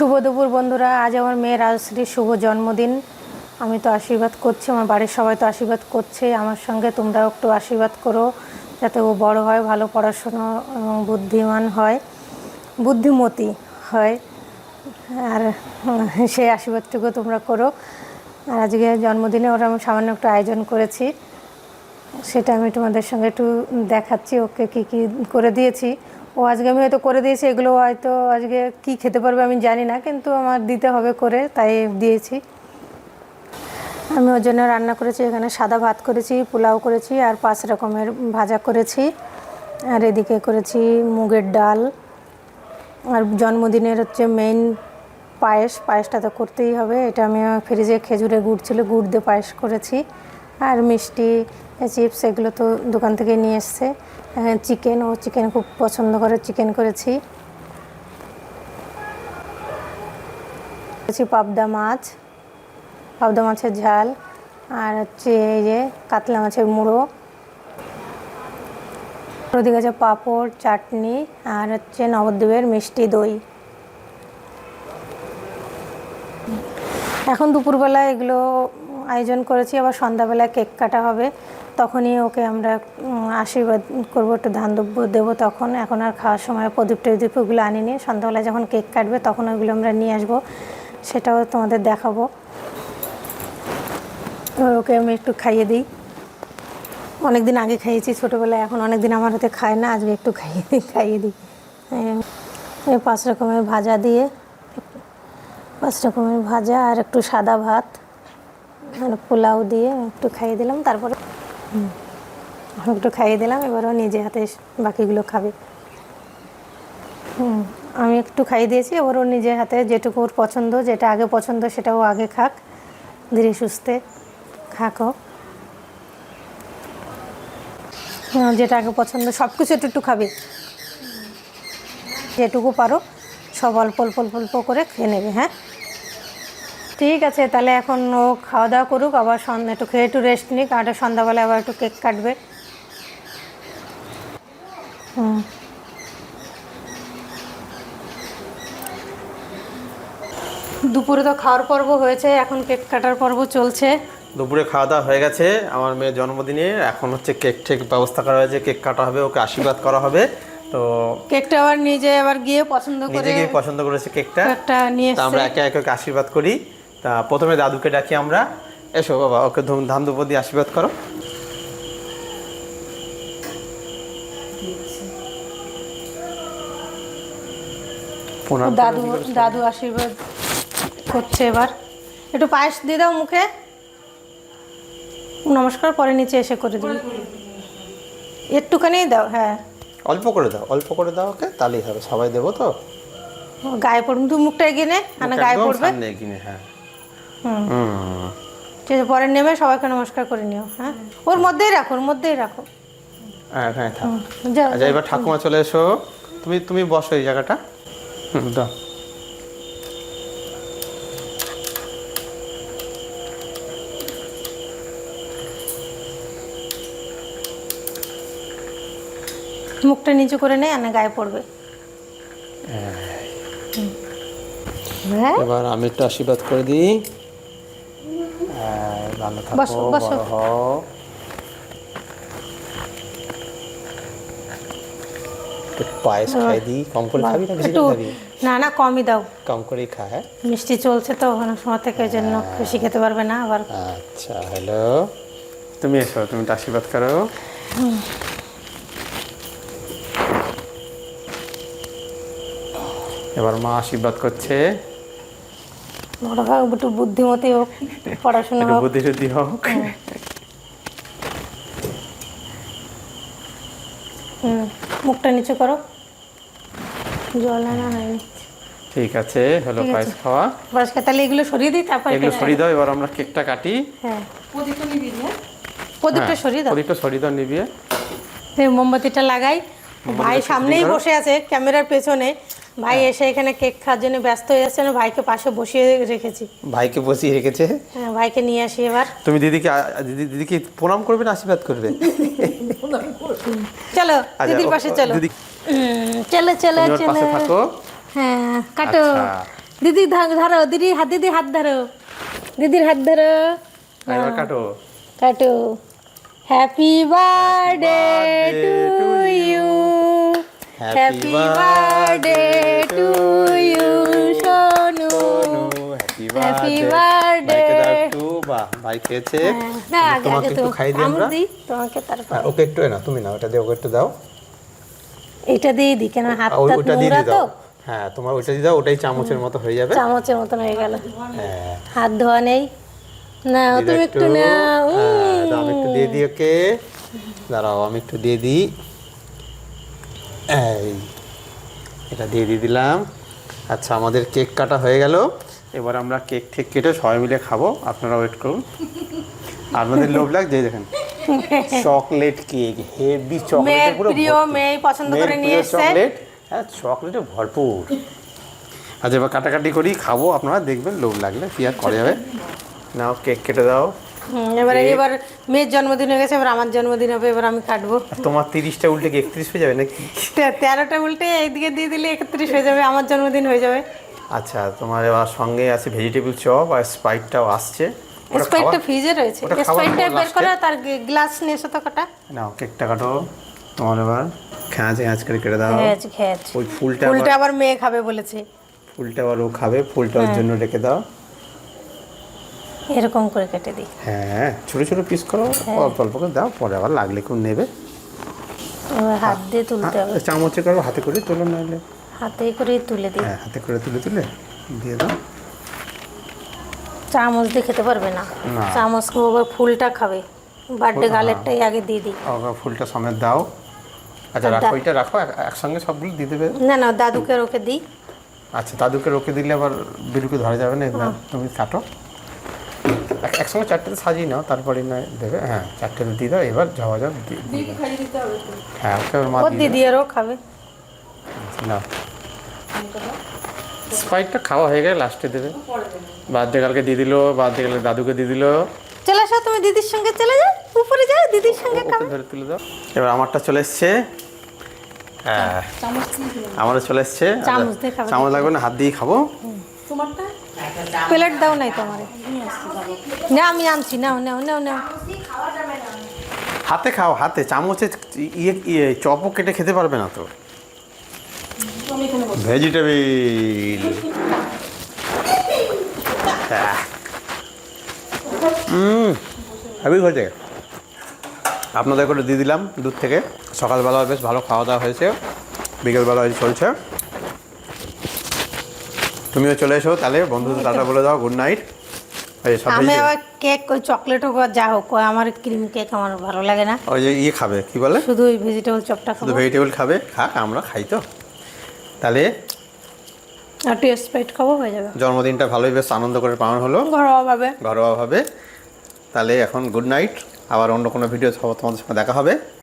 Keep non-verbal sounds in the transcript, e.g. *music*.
শুভ দুপুর বন্ধুরা, আজ আমার মেয়ের রাজশ্রীর শুভ জন্মদিন। আমি তো আশীর্বাদ করছি, আমার বাড়ির সবাই তো আশীর্বাদ করছে। আমার সঙ্গে তোমরাও একটু আশীর্বাদ করো, যাতে ও বড় হয়, ভালো পড়াশুনো এবং বুদ্ধিমান হয়, বুদ্ধিমতী হয়। আর সেই আশীর্বাদটুকু তোমরা করো। আর আজকে জন্মদিনে ওরা আমি সামান্য একটু আয়োজন করেছি। সেটা আমি তোমাদের সঙ্গে একটু দেখাচ্ছি, ওকে কি কি করে দিয়েছি। ও আজকে আমি হয়তো করে দিয়েছি, এগুলো হয়তো আজকে কি খেতে পারবে আমি জানি না, কিন্তু আমার দিতে হবে করে, তাই দিয়েছি। আমি ওর জন্য রান্না করেছি, এখানে সাদা ভাত করেছি, পোলাও করেছি, আর পাঁচ রকমের ভাজা করেছি। আর এদিকে করেছি মুগের ডাল, আর জন্মদিনের হচ্ছে মেইন পায়েস, পায়েসটা তো করতেই হবে, এটা আমি ফ্রিজে খেজুরের গুড় ছিল, গুড় দিয়ে পায়েস করেছি। আর মিষ্টি, চিপস এগুলো তো দোকান থেকে নিয়ে এসছে। চিকেন ও চিকেন খুব পছন্দ করে চিকেন করেছি। করেছি পাবদা মাছ, পাবদা মাছের ঝাল, আর হচ্ছে এই যে কাতলা মাছের মুড়ো। ওদিকে আছে পাঁপড়, চাটনি, আর হচ্ছে নবদ্বীপের মিষ্টি দই। এখন দুপুরবেলা এগুলো আয়োজন করেছি, আবার সন্ধ্যাবেলায় কেক কাটা হবে। তখনই ওকে আমরা আশীর্বাদ করব, একটু ধান দুব্য দেবো তখন। এখন আর খাওয়ার সময় প্রদীপ টদীপ ওগুলো আনিনি। সন্ধ্যাবেলায় যখন কেক কাটবে তখন ওগুলো আমরা নিয়ে আসব। সেটাও তোমাদের দেখাবো। ওকে আমি একটু খাইয়ে দিই। অনেক দিন আগে খাইয়েছি, ছোটোবেলায়, এখন অনেক দিন আমার হাতে খায় না, আজকে একটু খাইয়ে দিই খাইয়ে দিই। এই পাঁচ রকমের ভাজা দিয়ে, পাঁচ রকমের ভাজা আর একটু সাদা ভাত। আর পোলাও দিয়ে একটু খাইয়ে দিলাম তারপরে হুম, একটু খাইয়ে দিলাম এবারও নিজে হাতে বাকিগুলো খাবে। হুম আমি একটু খাইয়ে দিয়েছি এবার ও নিজের হাতে যেটুকু ওর পছন্দ যেটা আগে পছন্দ সেটা ও আগে খাক ধীরে সুস্থে খাকো। হ্যাঁ, যেটা আগে পছন্দ সব কিছু একটু একটু খাবে। যেটুকু পারো সব অল্প অল্প অল্প করে খেয়ে নেবে হ্যাঁ? ঠিক আছে তাহলে এখন ও খাওয়া দাওয়া করুক আবার সন্ধ্যা একটু খেয়ে একটু রেস্ট নিক আর সন্ধ্যাবেলা আবার একটু কেক কাটবে। হুম। দুপুরে তো খাওয়ার পর্ব হয়েছে এখন কেক কাটার পর্ব চলছে। দুপুরে খাওয়া দাওয়া হয়ে গেছে আমার মেয়ের জন্মদিনে এখন হচ্ছে কেক ঠেক ব্যবস্থা করা হয়েছে কেক কাটা হবে ওকে আশীর্বাদ করা হবে তো কেকটা আবার নিজে আবার গিয়ে পছন্দ করে নিজে গিয়ে পছন্দ করেছে কেকটা কেকটা নিয়ে আমরা একে একে আশীর্বাদ করি। তা প্রথমে দাদুকে ডাকি আমরা। এসো বাবা ওকে ধুম ধাম দুপুর দিয়ে আশীর্বাদ করো। দাদু দাদু আশীর্বাদ করছে এবার। একটু পায়েস দিয়ে দাও মুখে। নমস্কার পরে নিচে এসে করে দিবি। একটুখানি দাও হ্যাঁ। অল্প করে দাও অল্প করে দাও ওকে তাহলেই হবে সবাই দেবো তো। গায়ে পড়বে। তুই মুখটা এগিয়ে নে না গায়ে পড়বে। হ্যাঁ। হুম। ঠিক আছে পরে নেমে সবাইকে নমস্কার করে নিও হ্যাঁ? ওর মধ্যেই রাখো ওর মধ্যেই রাখো। হ্যাঁ থাক। আচ্ছা এবার ঠাকুমা চলে এসো। তুমি তুমি বসো এই জায়গাটা। হুম দাও। মুখটা নিচু করে নে আর না গায়ে পড়বে। হ্যাঁ? এবার আমি একটু আশীর্বাদ করে দিই। ভালো থাকো বড় হও। পায়েস খাই দিই কম করে খাবি না বেশি খাবি? না না কমই দাও। কম করেই খা হ্যাঁ? মিষ্টি চলছে তো অনেক সময় থেকে ওই জন্য বেশি খেতে পারবে না আবার আচ্ছা হ্যালো তুমি এসো তুমি আশীর্বাদ করো। এবার মা আশীর্বাদ করছে। বড় ভাই একটু বুদ্ধিমতী হোক পড়াশোনা হোক। বুদ্ধি শুদ্ধি হোক হুম মুখটা নিচু করো। জল আনা হয়নি ঠিক আছে হলো। পায়েস খাওয়া। তাহলে এগুলো সরিয়ে দিই তারপর এগুলো সরিয়ে দাও এবার আমরা কেকটা কাটি। হ্যাঁ। প্রদীপটা হ্যাঁ, সরিয়ে দাও। প্রদীপটা সরিয়ে দাও নিবিয়ে। মোমবাতিটা লাগাই। ভাই সামনেই বসে আছে ক্যামেরার পেছনে। ভাই হ্যাঁ। এসে এখানে কেক খাওয়ার জন্য ব্যস্ত হয়ে যাচ্ছে না ভাইকে পাশে বসিয়ে রেখেছি। ভাইকে বসিয়ে রেখেছে? হ্যাঁ ভাইকে নিয়ে আসি এবার। তুমি দিদিকে দিদি দিদিকে প্রণাম করবে না আশীর্বাদ করবে? *laughs* চলো আচ্ছা, দিদির পাশে চলো। দিদি। চলো চলো চলো। থাকো। হ্যাঁ কাটো। আচ্ছা। দিদি ধরো দিদি হাত দিদি হাত ধরো। দিদির হাত ধরো। এবার কাটো। কাটো। Happy birthday to you happy birthday to you Sonu happy Happy birthday birthday. বাহ ভাই খেয়েছে। আগে তোমাকে একটু খাই দিই আমরা? তোমাকে তারপর। হ্যাঁ, ওকে একটু না তুমি না ওটা দিয়ে ওকে একটু দাও। এটা দিয়ে দিই কেন হাত আর ওই- টাত ওটা দিয়ে দাও। হ্যাঁ তোমার ওইটা দিয়ে দাও ওটাই চামচের মতো হয়ে যাবে। চামচের মতন হয়ে গেল। হ্যাঁ। হাত ধোয়া নেই। না তুমি একটু। নাও। হ্যাঁ, দাও, আমি একটু দিয়ে দিই ওকে। দাঁড়াও আমি একটু দিয়ে দিই। এই এটা দিয়ে দিয়ে দিলাম। আচ্ছা আমাদের কেক কাটা হয়ে গেল। এবার আমরা কেক ঠেক কেটে সবাই মিলে খাব। আপনারা ওয়েট করুন। আপনাদের লোভ লাগছে দেখেন। চকলেট কেক হেভি চকলেট পুরো প্রিয়। মেয়ে পছন্দ করে নিয়ে এসছে চকলেট হ্যাঁ চকলেটে ভরপুর। আচ্ছা এবার কাটাকাটি করি খাব আপনারা দেখবেন লোভ লাগলে কি আর করা যাবে। নাও কেক কেটে দাও। এবারে এবার মেয়ের জন্মদিন হয়ে গেছে এবার আমার জন্মদিন হবে এবার আমি কাটবো। তোমার তিরিশটা উল্টে কি একত্রিশ হয়ে যাবে নাকি? তেরোটা উল্টে এইদিকে দিয়ে দিলে একত্রিশ হয়ে যাবে আমার জন্মদিন হয়ে যাবে। আচ্ছা তোমার এবার সঙ্গে আছে ভেজিটেবল চপ আর স্প্রাইটটাও আসছে। স্প্রাইটটা ফ্রিজে রয়েছে। স্প্রাইটটা বের করে তার গ্লাস নিয়ে এসো তো কটা। নাও কেকটা কাটো। তোমার এবার খেঁচ খেঁচ করে কেটে দাও। খেয়েছি খেয়েছি ওই ফুলটা ফুলটা আবার আবার মেয়ে খাবে বলেছে। ফুলটা আবার ও খাবে ফুলটা ওর জন্য রেখে দাও। এরকম করে কেটে দিই। হ্যাঁ ছোট ছোট পিস করো অল্প অল্প করে দাও পরে আবার লাগলে কেউ নেবে। হাত দিয়ে তুলতে হবে। হ্যাঁ, চামচে করো হাতে করে তোলো নাহলে। হাতে করে তুলে দিই। হ্যাঁ হাতে করে তুলে তুলে দিয়ে দাও। চামচ দিয়ে খেতে পারবে না। চামচ খাব আবার ফুলটা খাবে। বার্থডে গালেরটাই আগে দিয়ে দিই। ফুলটা সমেত দাও। আচ্ছা রাখো ওইটা রাখো এক- একসঙ্গে সবগুলো দিয়ে দেবে। না না দাদুকে আর ওকে দিই। আচ্ছা দাদুকে রোকে দিলে আবার বিরুকে ধরা যাবে না এবার তুমি কাটো। একসঙ্গে চারটেতে সাজিয়ে নাও তারপরে না দেবে। হ্যাঁ চারটেতে দিয়ে দাও এবার যাওয়া দিয়ে হ্যাঁ ওকে ওর মা দিদি আরও খাবে। দাও। নাও স্প্রাইটটা খাওয়া হয়ে গেলে লাস্টে দেবে। বার্থডে কালকে দিয়ে দিল বার্থডে কালকে দাদুকে দিয়ে দিল। চলে আসো তুমি দিদির সঙ্গে চলে যাও উপরে যাও দিদির সঙ্গে খাবে। ধরে তুলে দাও। এবার আমারটা চলে এসছে। হ্যাঁ। আমারও চলে এসছে। চামচ চামচ লাগবে না হাত দিয়ে খাব। প্লেট দাও নাই তোমার। না আমি আনছি, নাও নাও নাও নাও। হাতে খাও, হাতে। চামচে ইয়ে ইয়ে চপও কেটে খেতে পারবে না তো। ভেজিটেবিল হেভি হয়েছে। আপনাদের করে দিয়ে দিলাম দুধ থেকে। সকালবেলা বেশ ভালো খাওয়া দাওয়া হয়েছে। বিকেলবেলা চলছে। তুমিও চলে এসো তাহলে। বন্ধুদের টাটা বলে দাও গুড নাইট আমি আবার কেক ওই চকলেট হোক যা হোক আমার ক্রিম কেক আমার ভালো লাগে না। ওই যে ইয়ে খাবে কি বলে? শুধু ওই ভেজিটেবল চপটা শুধু ভেজিটেবল খাবে খাক আমরা খাই তো। তাহলে আর একটু স্প্রাইট খাব হয়ে যাবে। জন্মদিনটা ভালোই বেশ আনন্দ করে পালন হলো। ঘরোয়াভাবে ঘরোয়াভাবে তাহলে এখন গুড নাইট আবার অন্য কোনো ভিডিও তোমাদের সঙ্গে দেখা হবে।